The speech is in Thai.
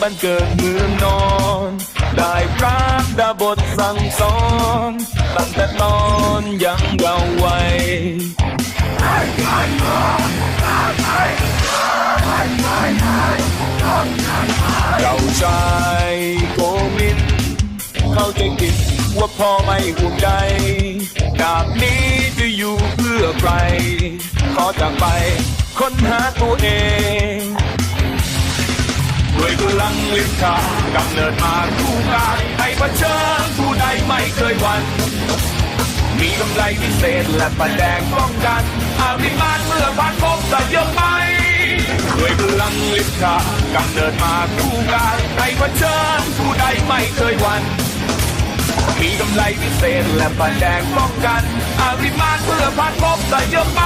บ้านเกิดเมืองนอน ได้พรักดาบทสั่งสอน ตั้งแต่ตอนยังเยาว์วัยเราชายโกมิน เข้าใจผิดว่าพ่อไม่ห่วงใยดาบนี้จะอยู่เพื่อใคร ขอจากไปค้นหาตัวเอง ด้วยพลังลิขากำเนิดมาคู่กายให้เผชิญผู้ใดไม่เคยหวันมีกำไรพิเศษและประแดงป้องกันอาริมานเมื่อผ่านพบแต่เยอะไปด้วยพลังลิขากำเนิดมาคู่กายให้เผชิญผู้ใดไม่เคยหวันมีกำไรพิเศษและประแดงป้องกันอาริมานเพื่อผ่านพบแต่เยอะไป